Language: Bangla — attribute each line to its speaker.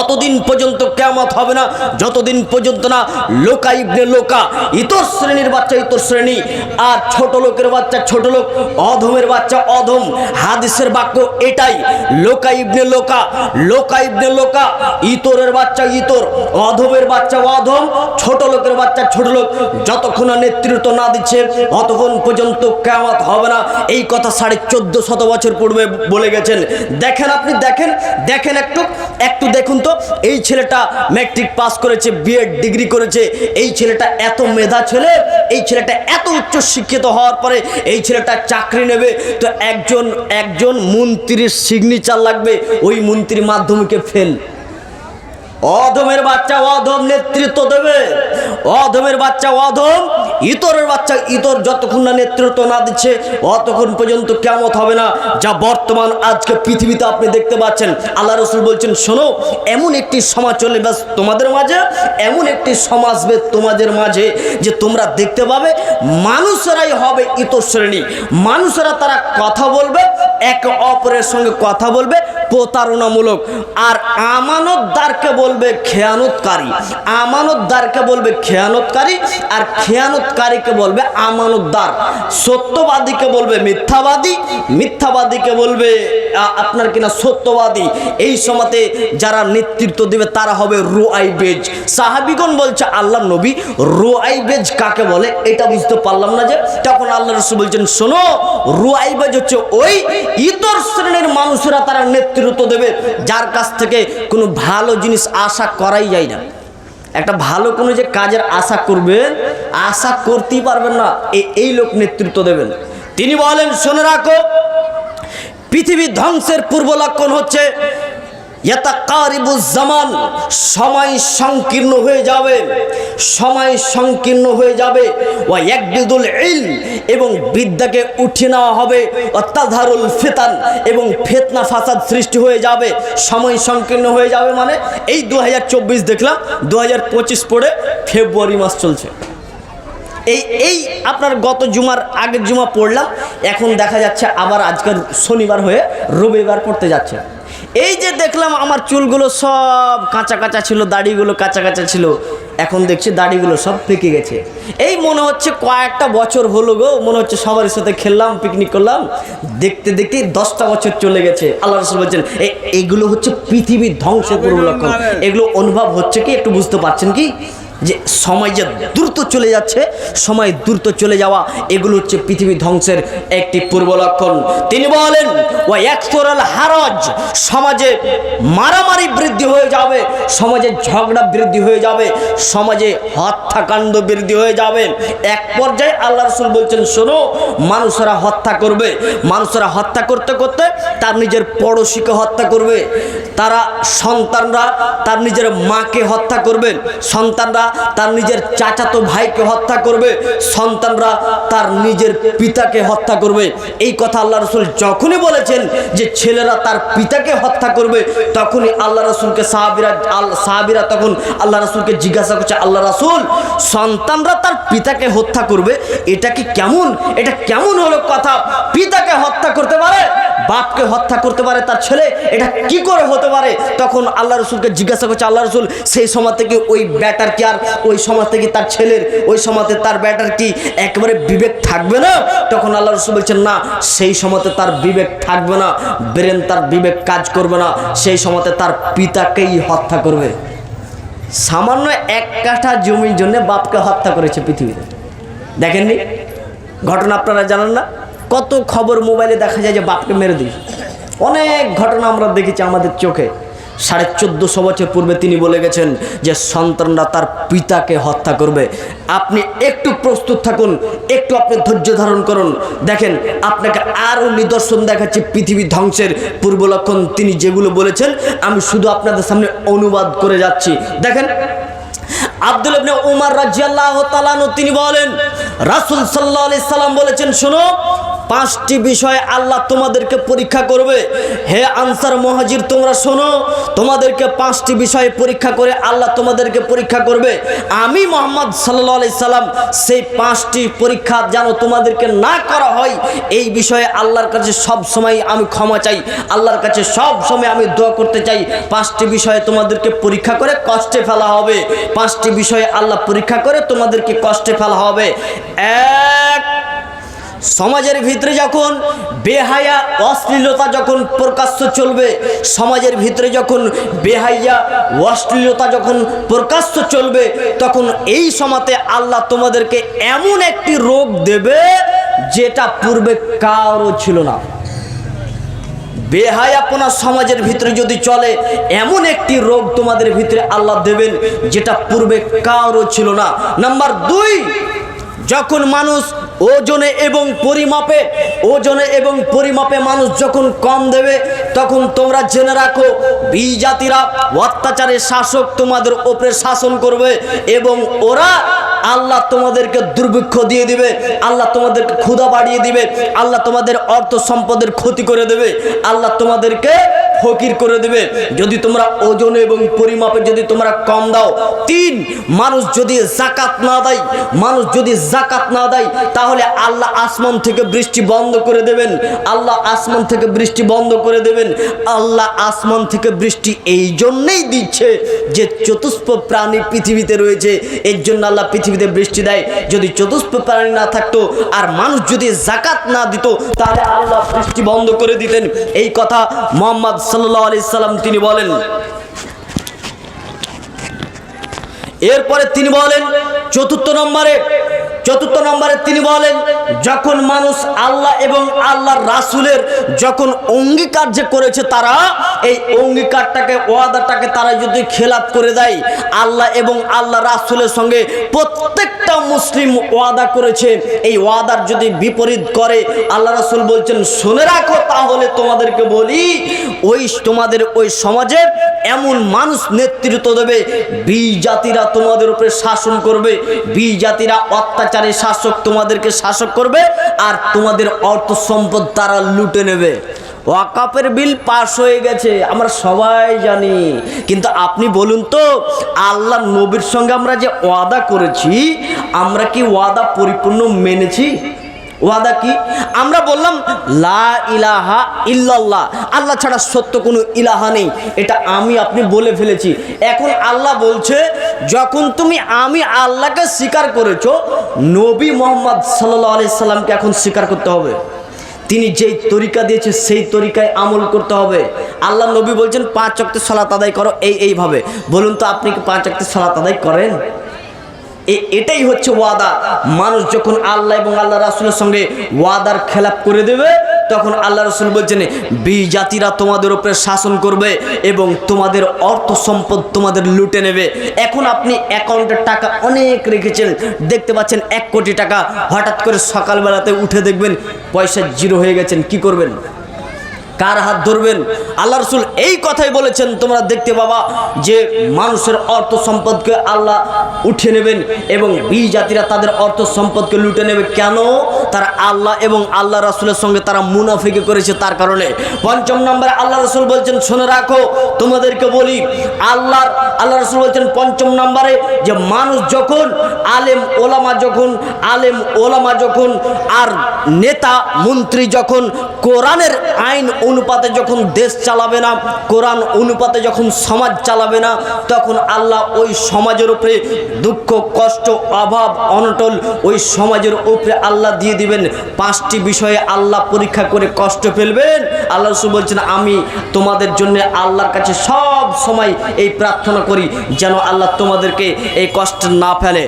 Speaker 1: অতদিন পর্যন্ত কেমত হবে না, যতদিন পর্যন্ত না লোকা ইবনে লোকা, ইতর শ্রেণির বাচ্চা, ইতর শ্রেণি, আর ছোট লোকের বাচ্চা, ছোট লোক, অধমের বাচ্চা, অধম, হাদিসের বাক্য এটাই, লোকা ইবনে লোকা লোকা ইবনে লোকা, ইতরের বাচ্চা ইতর, অধমের বাচ্চা অধম, ছোট লোকের বাচ্চা ছোট লোক, যতক্ষণ নেতৃত্ব না দিচ্ছে, অতক্ষণ পর্যন্ত কেমত হবে না। এই কথা সাড়ে চোদ্দ শত বছর পূর্বে বলে গেছেন। দেখেন আপনি, দেখেন দেখেন একটু একটু দেখুন তো এই ছেলেটা ম্যাট্রিক পাস করেছে বিএড ডিগ্রি করেছে। এই ছেলেটা এত মেধা ছেলে, এই ছেলেটা এত উচ্চ শিক্ষিত হওয়ার পরে এই ছেলেটা চাকরি নেবে। তো একজন একজন মন্ত্রীর সিগনেচার লাগবে, ওই মন্ত্রীর মাধ্যমিকে ফেল অধমের বাচ্চা অধম নেতৃত্ব দেবে। অধমের বাচ্চা অধম, ইতরের বাচ্চা ইতর যতক্ষণ না নেতৃত্ব না দিচ্ছে, অতক্ষণ পর্যন্ত কেমত হবে না। যা বর্তমান আজকে পৃথিবীতে আপনি দেখতে পাচ্ছেন, আল্লাহ রসুল বলছেন, শোনো, এমন একটি সমাজ চলে ব্যাস তোমাদের মাঝে, এমন একটি সমাজ তোমাদের মাঝে যে তোমরা দেখতে পাবে, মানুষেরাই হবে ইতর শ্রেণি। মানুষেরা তারা কথা বলবে, একে অপরের সঙ্গে কথা বলবে প্রতারণামূলক। আর আমানতদারকে বলবে খেয়ানতকারী। আমানতদারকে বলবে খেয়ানতকারী আর খেয়ানতকারীকে বলবে আমানতদার। সত্যবাদীকে বলবে মিথ্যাবাদী, মিথ্যাবাদীকে বলবে আপনার কিনা সত্যবাদী। এই সময়তে যারা নেতৃত্ব দেবে তারা হবে রোআই বেজ। সাহাবিগণ বলছে আল্লাহ নবী, রোআই বেজ কাকে বলে? এটা বুঝতে পারলাম না যে। তখন আল্লাহ রসু বলছেন, শোনো, রোআই বেজ হচ্ছে ওই ইতর শ্রেণির মানুষেরা তারা নেতৃত্ব দেবে, যার কাছ থেকে কোনো ভালো জিনিস আশা করাই যায় না। একটা ভালো কোনো যে কাজের আশা করবেন, আশা করতেই পারবেন না এই লোক নেতৃত্ব দেবেন। তিনি বলেন, শুনে রাখো, পৃথিবী ধ্বংসের পূর্ব লক্ষণ হচ্ছে জামান, সময় সংকীর্ণ হয়ে যাবে, সময় সংকীর্ণ হয়ে যাবে। ও একবিদুল ইল এবং বিদ্যাকে উঠিয়ে নেওয়া হবে। অত্যাধারুল ফেতান, এবং ফেতনা ফাসাদ সৃষ্টি হয়ে যাবে। সময় সংকীর্ণ হয়ে যাবে মানে এই দু হাজার চব্বিশ দেখলাম দু হাজার পড়ে ফেব্রুয়ারি মাস চলছে। এই এই আপনার গত জুমার আগের জুমা পড়লাম, এখন দেখা যাচ্ছে আবার আজকের শনিবার হয়ে রবিবার পড়তে যাচ্ছে। এই যে দেখলাম আমার চুলগুলো সব কাঁচা কাঁচা ছিল, দাড়িগুলো কাঁচা কাঁচা ছিল। এখন দেখছি দাড়িগুলো সব পেকে গেছে। এই মনে হচ্ছে কয়েকটা বছর হলো গো, মনে হচ্ছে সবার সাথে খেললাম পিকনিক করলাম। দেখতে দেখতে দশটা বছর চলে গেছে। আল্লাহ রসুল বলছেন, "এ- এগুলো হচ্ছে পৃথিবীর ধ্বংস পূর্ব লক্ষণ। এগুলো অনুভব হচ্ছে কি? একটু বুঝতে পারছেন কি? যে সময় যে দ্রুত চলে যাচ্ছে, সময় দ্রুত চলে যাওয়া, এগুলো হচ্ছে পৃথিবী ধ্বংসের একটি পূর্ব লক্ষণ। তিনি বলেন ও একতরাল হারজ সমাজে মারামারি বৃদ্ধি হয়ে যাবে, সমাজে ঝগড়া বৃদ্ধি হয়ে যাবে, সমাজে হত্যাকাণ্ড বৃদ্ধি হয়ে যাবে। এক পর্যায়ে আল্লাহ রসুল বলছেন, শোনো, মানুষেরা হত্যা করবে। মানুষেরা হত্যা করতে করতে তার নিজের পড়োশিকে হত্যা করবে। তারা সন্তানরা তার নিজের মাকে হত্যা করবে। সন্তানরা তার নিজের চাচাতো ভাইকে হত্যা করবে, সন্তানরা তার নিজের পিতাকে হত্যা করবে। এই কথা আল্লাহ রসুল যখনই বলেছেন যে ছেলেরা তার পিতাকে হত্যা করবে, তখনই আল্লাহ রসুলকে সাহাবিরা সাহাবিরা তখন আল্লাহ রসুলকে জিজ্ঞাসা করছে, আল্লাহ রসুল, সন্তানরা তার পিতাকে হত্যা করবে? এটা কি কেমন? এটা কেমন হলো কথা? পিতাকে হত্যা করতে পারে? বাপকে হত্যা করতে পারে, তার ছেলে, এটা কি করে হতে পারে? তখন আল্লাহ রসুলকে জিজ্ঞাসা করছে, আল্লাহ রসুল, সেই সময় থেকে ওই ব্যাটার কি আর? ওই সময় থেকে তার ছেলের, ওই সময়তে তার ব্যাটার কি একেবারে বিবেক থাকবে না? তখন আল্লাহ রসুল বলছেন, না, সেই সময়তে তার বিবেক থাকবে না, ব্রেন তার বিবেক কাজ করবে না, সেই সময়তে তার পিতাকেই হত্যা করবে। সামান্য এক কাঠা জমির জন্য বাপকে হত্যা করেছে পৃথিবীতে। দেখেননি? ঘটনা আপনারা জানেন না? কত খবর মোবাইলে দেখা যায় যে বাপকে মেরে দিই অনেক ঘটনা আমরা দেখেছি আমাদের চোখে। সাড়ে চোদ্দোশো বছর পূর্বে তিনি বলে গেছেন যে সন্তানরা তার পিতাকে হত্যা করবে। আপনি একটু প্রস্তুত থাকুন, একটু আপনি ধৈর্য ধারণ করুন। দেখেন, আপনাকে আরও নিদর্শন দেখাচ্ছি পৃথিবী ধ্বংসের পূর্ব লক্ষণ। তিনি যেগুলো বলেছেন, আমি শুধু আপনাদের সামনে অনুবাদ করে যাচ্ছি। দেখেন, আব্দুল ইবনে উমার রাজিয়াল্লাহ তালানু তিনি বলেন, রাসূল আলাইহি সাল্লাম বলেছেন, শোনো পাঁচটি বিষয়ে আল্লাহ তোমাদেরকে পরীক্ষা করবে। হে আনসার মহাজির, তোমরা শোনো, তোমাদেরকে পাঁচটি বিষয়ে পরীক্ষা করে আল্লাহ তোমাদেরকে পরীক্ষা করবে। আমি মোহাম্মদ সাল্লাহ আলি সাল্লাম, সেই পাঁচটি পরীক্ষা যেন তোমাদেরকে না করা হয়, এই বিষয়ে আল্লাহর কাছে সব সময় আমি ক্ষমা চাই, আল্লাহর কাছে সব সময় আমি দোয়া করতে চাই। পাঁচটি বিষয়ে তোমাদেরকে পরীক্ষা করে কষ্টে ফেলা হবে। পাঁচটি বিষয়ে আল্লাহ পরীক্ষা করে তোমাদেরকে কষ্টে ফেলা হবে। এক সমাজের ভিতরে যখন বেহায়া অশ্লীলতা যখন প্রকাশ্য চলবে, সমাজের ভিতরে যখন বেহাইয়া অশ্লীলতা যখন প্রকাশ্য চলবে, তখন এই সমাতে আল্লাহ তোমাদেরকে এমন একটি রোগ দেবে যেটা পূর্বে কারও ছিল না। বেহায়াপনা সমাজের ভিতরে যদি চলে, এমন একটি রোগ তোমাদের ভিতরে আল্লাহ দেবেন যেটা পূর্বে কারও ছিল না। নাম্বার দুই যখন মানুষ ওজনে এবং পরিমাপে, ওজনে এবং পরিমাপে মানুষ যখন কম দেবে, তখন তোমরা জেনে রাখো, বিজাতিরা অত্যাচারের শাসক তোমাদের ওপরে শাসন করবে এবং ওরা আল্লাহ তোমাদেরকে দুর্ভিক্ষ দিয়ে দিবে, আল্লাহ তোমাদেরকে ক্ষুধা বাড়িয়ে দিবে, আল্লাহ তোমাদের অর্থ সম্পদের ক্ষতি করে দেবে, আল্লাহ তোমাদেরকে ফকির করে দেবে। যদি তোমরা ওজনে এবং পরিমাপে যদি তোমরা কম দাও, তিন, মানুষ যদি জাকাত না দেয়, মানুষ যদি জাকাত না দেয়, তাহলে আল্লাহ আসমান থেকে বৃষ্টি বন্ধ করে দেবেন। আল্লাহ আসমান থেকে বৃষ্টি বন্ধ করে দেবেন। আল্লাহ আসমান থেকে বৃষ্টি এই জন্যেই দিচ্ছে যে চতুষ্প প্রাণী পৃথিবীতে রয়েছে। এর জন্য আল্লাহ পৃথিবীতে বৃষ্টি দেয়। যদি চতুষ্প প্রাণী না থাকতো আর মানুষ যদি জাকাত না দিত, তাহলে আল্লাহ বৃষ্টি বন্ধ করে দিতেন। এই কথা মোহাম্মদ সাল্লাম তিনি বলেন এরপরে তিনি বলেন চতুর্থ নম্বরে চতুর্থ নম্বরে তিনি বলেন যখন মানুষ আল্লাহ এবং আল্লাহর রাসুলের যখন অঙ্গীকার যে করেছে তারা, এই অঙ্গীকারটাকে, ওয়াদাটাকে তারা যদি খেলাপ করে দেয়, আল্লাহ এবং আল্লাহ রাসুলের সঙ্গে প্রত্যেকটা মুসলিম ওয়াদা করেছে, এই ওয়াদার যদি বিপরীত করে, আল্লাহ রাসুল বলছেন, শুনে রাখো তাহলে তোমাদেরকে বলি, ওই তোমাদের ওই সমাজে এমন মানুষ নেতৃত্ব দেবে বি জাতিরা তোমাদের উপরে শাসন করবে বি জাতিরা অত্যাচারী শাসক তোমাদেরকে শাসক করবে আর তোমাদের অর্থ সম্পদ তারা লুটে নেবে। ওয়াকাপের বিল পাশ হয়ে গেছে, আমরা সবাই জানি। কিন্তু আপনি বলুন তো, আল্লাহ নবীর সঙ্গে আমরা যে ওয়াদা করেছি, আমরা কি ওয়াদা পরিপূর্ণ মেনেছি? ওয়াদা কি? আমরা বললাম, লা ইলাহা ইল্লাল্লাহ। আল্লাহ ছাড়া সত্য কোনো ইলাহা নেই। এটা আমি আপনি বলে ফেলেছি। এখন আল্লাহ বলছে, যখন তুমি আমি আল্লাহকে স্বীকার করেছ, নবী মোহাম্মদ সাল্লাহ আলি সাল্লামকে এখন স্বীকার করতে হবে। তিনি যেই তরিকা দিয়েছে, সেই তরিকায় আমল করতে হবে। আল্লাহ নবী বলছেন, পাঁচ অক্টে সলাত আদায় করো, এই এইভাবে। বলুন তো, আপনি কি পাঁচ অক্টে সলাত আদায় করেন? এটাই হচ্ছে ওয়াদা। মানুষ যখন আল্লাহ এবং আল্লাহ রাসুলের সঙ্গে ওয়াদার খেলাপ করে দেবে, তখন আল্লাহ রসুল বলছেন, বি জাতিরা তোমাদের উপরে শাসন করবে এবং তোমাদের অর্থ সম্পদ তোমাদের লুটে নেবে। এখন আপনি অ্যাকাউন্টের টাকা অনেক রেখেছেন, দেখতে পাচ্ছেন এক কোটি টাকা হঠাৎ করে সকালবেলাতে উঠে দেখবেন পয়সা জিরো হয়ে গেছেন, কি করবেন? কার হাত ধরবেন? আল্লাহ রসুল এই কথাই বলেছেন, তোমরা দেখতে পাবা যে মানুষের অর্থ সম্পদকে আল্লাহ উঠে নেবেন এবং বি জাতিরা তাদের অর্থ সম্পদকে লুটে নেবে। কেন? তারা আল্লাহ এবং আল্লাহ রসুলের সঙ্গে তারা মুনাফিকে করেছে তার কারণে। পঞ্চম নম্বরে আল্লাহ রসুল বলছেন, শুনে রাখো, তোমাদেরকে বলি, আল্লাহর আল্লাহ রসুল বলছেন পঞ্চম নম্বরে যে মানুষ যখন আলেম ওলামা যখন, আলেম ওলামা যখন, আর নেতা মন্ত্রী যখন কোরআনের আইন অনুপাতে যখন দেশ চালাবে না, কোরআন অনুপাতে যখন সমাজ চালাবে না, তখন আল্লাহ ওই সমাজের উপরে দুঃখ, কষ্ট, অভাব অনটল ওই সমাজের উপরে আল্লাহ দিয়ে দিবেন। পাঁচটি বিষয়ে আল্লাহ পরীক্ষা করে কষ্ট ফেলবেন। আল্লাহ রসুল বলছেন, আমি তোমাদের জন্য আল্লাহর কাছে সব সময় এই প্রার্থনা করি, যেন আল্লাহ তোমাদেরকে এই কষ্ট না ফেলে।